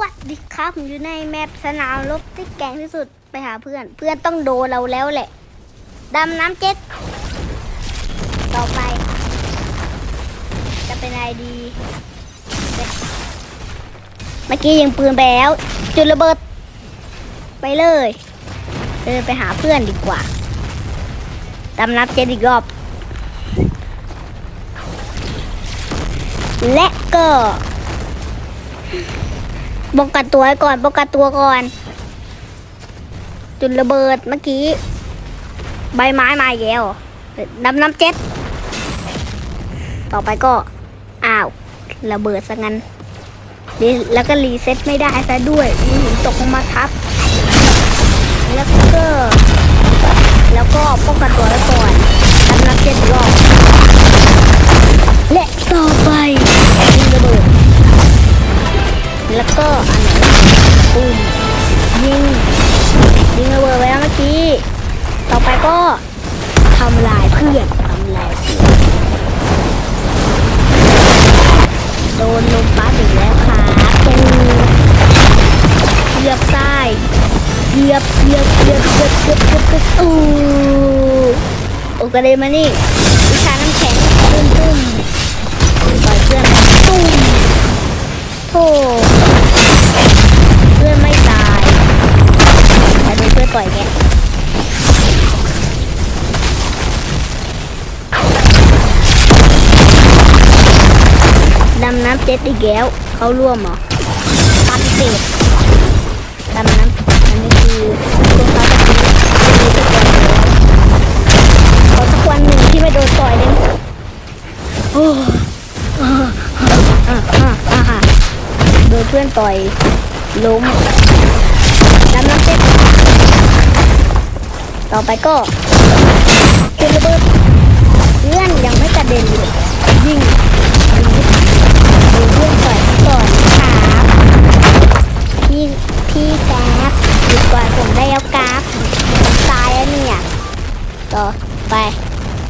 วัสดีครับผมอยู่ในแมปสนามรบที่แก่งที่สุดไปหาเพื่อน เพื่อนต้องโดนเราแล้วแหละ ดำน้ำเจ็ด ต่อไป จะเป็นไอดี เมื่อกี้ยิงปืนไปแล้ว จุดระเบิด ไปเลยเดินไปหาเพื่อนดีกว่า ดำน้ำเจ็ดอีกรอบ และก็ ป้องกันตัวก่อนป้องกันตัวก่อน จุดระเบิดเมื่อกี้ ใบไม้มาแล้วน้ำน้ำเจ็ด ต่อไปก็ อ้าว ระเบิดซะงั้นแล้วก็รีเซ็ตไม่ได้ซะด้วยมีหินตกลงมาทับ แล้วก็ แล้วก็ป้องกันตัวไว้ก่อนน้ำน้ำเจ็ดรอบและต่อไปยิงระเบิด แล้วก็อันไหนปุ่มยิงยิงระเบิดไว้แล้วเมื่อกี้ ต่อไปก็ทำลายเพื่อนทำลายโดนลมพัดอีกแล้วครับตูเหยียบซ้เหยียบเหยียบเหยียบเหยียบเหยียบเหยียบเหยียบอู้โอกระเด็นมานี่วิชาน้ำแข็งตุ้มตุ้มต่อยเพื่อนตุ้มโธ่ เจ็ดอีกแล้วเขาร่วมเหรอปฏิเสธดำน้ำอันนี้คือคุณเขาจะคือคือจะต่อยแล้วขอสักวันหนึ่งที่ไม่โดนต่อยเลยโอ้อ่าอ่าอ่าอ่าโดนเพื่อนต่อยล้มน้ำน้ำเจ็ดต่อไปก็จุดระเบิดเพื่อนยังไม่กระเด็นเลยยิง ดูเพื่อนต่อยก่อนครับพี่พี่แก๊บหยุดก่อนผมได้แล้วกราฟตายแล้วเนี่ยต่อไป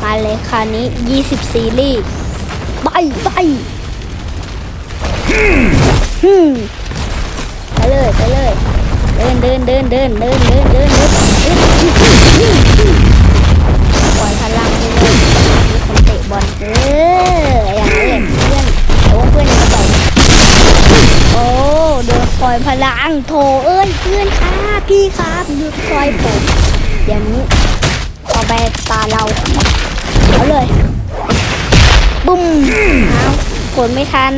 มาเลยคราวนี้ 20 ซีรีส์ไปไปฮึมไปเลยไปเลยเดินเดินเดินเดินเดินเดินเดินเดินปล่อยพลังไปเลยมีคนเตะบอลเออ ล่อยพลังโถเอ้ยเพื่อนครับพี่ครับหยุดปล่อยผมอย่างนี้ต่อไปตาเราเอาเลยบุ้มเอากดไม่ทัน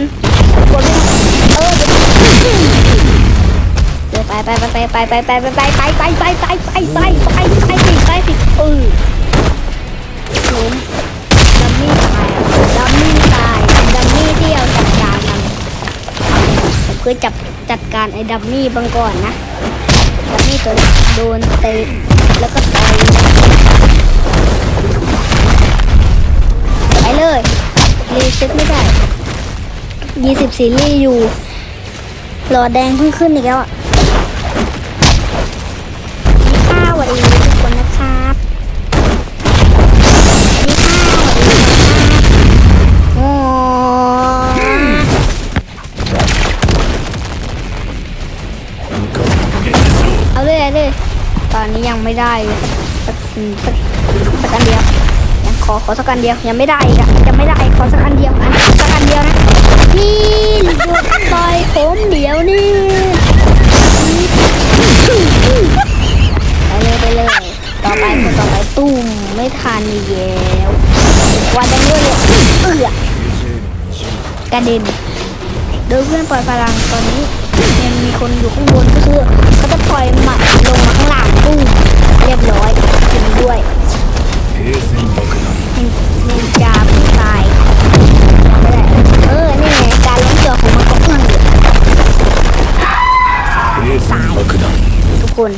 กดไม่เออเดี๋ยวเดี๋ยวไปไปไปไปไปไปไปไปไปไปไปไปไปไปไปไปไปไปสิเออ คยจับจัดการไอ้ดัมมี่บังก่อนนะดัมมี่ตัวนี้โดนเตะแล้วก็ต่อยไปเลยรีเซ็ตไม่ได้ยี่สิบซีรีส์อยู่หลอดแดงเพิ่งขึ้นอีกแล้วอะ เลยเลย ตอนนี้ยังไม่ได้สักสักสักอันเดียวยังขอขอสักอันเดียวยังไม่ได้อีกอะยังไม่ได้ขอสักอันเดียวอันสักอันเดียวนะพี่หยุดต่อยผมเดี๋ยวนี้ไปเลยไปเลยต่อไปคนต่อไปตุ้มไม่ทันอีกแล้ววันดังด้วยเลยเอือกระเด็นโดยเพื่อนปล่อยพลังตอนนี้ยังมีคนอยู่ข้างบนก็คือ ปล่อยหมัดลงมาข้างล่างตุ้มเรียบร้อยกินด้วยนินจาผู้ตายไม่ได้เออนี่ไงการล้มเจอของมันก็เพื่อนอยู่ทุกคน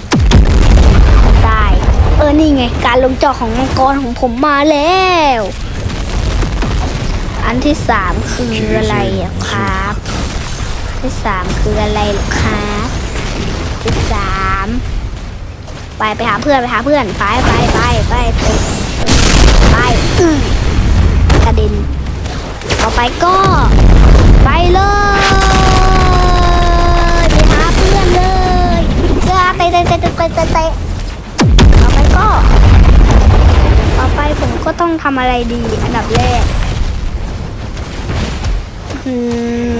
ตายเออนี่ไงการลงจอของมังกรของผมมาแล้ว อันที่สามคืออะไรครับที่สามคืออะไรเหรอ สิบสามไปไปหาเพื่อนไปหาเพื่อนไปไปไปไปไปไปกระดินต่อไปก็ ไปเลยไปหาเพื่อนเลยเพื่เตะเตะเตะเตะเตะต่อไปก็ ต่อไปผมก็ต้องทำอะไรดีอันดับแรกอืม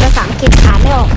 ภาษาอังกฤษอ่านไม่ออก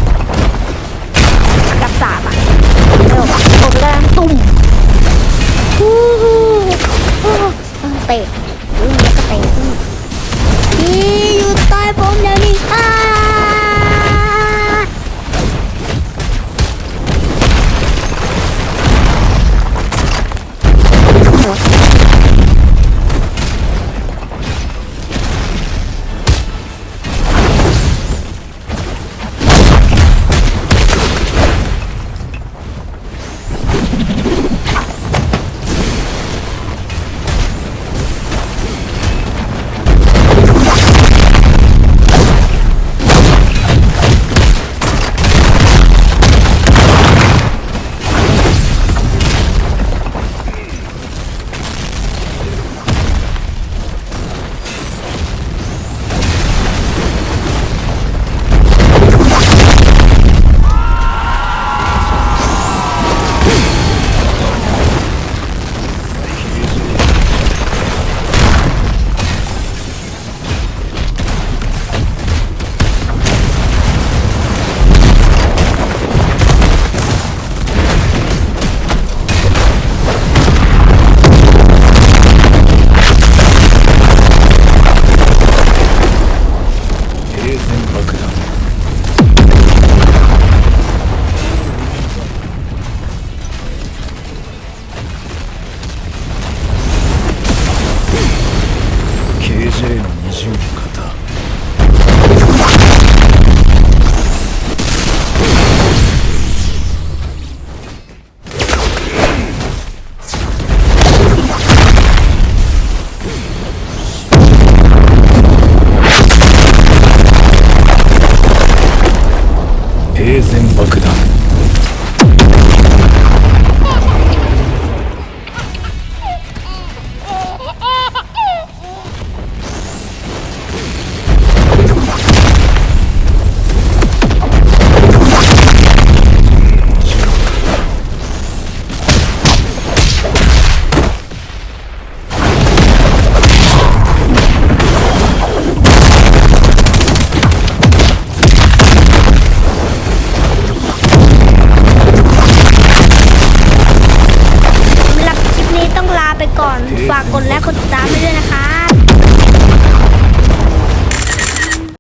กดไลค์กดติดตามไปด้วยนะคะ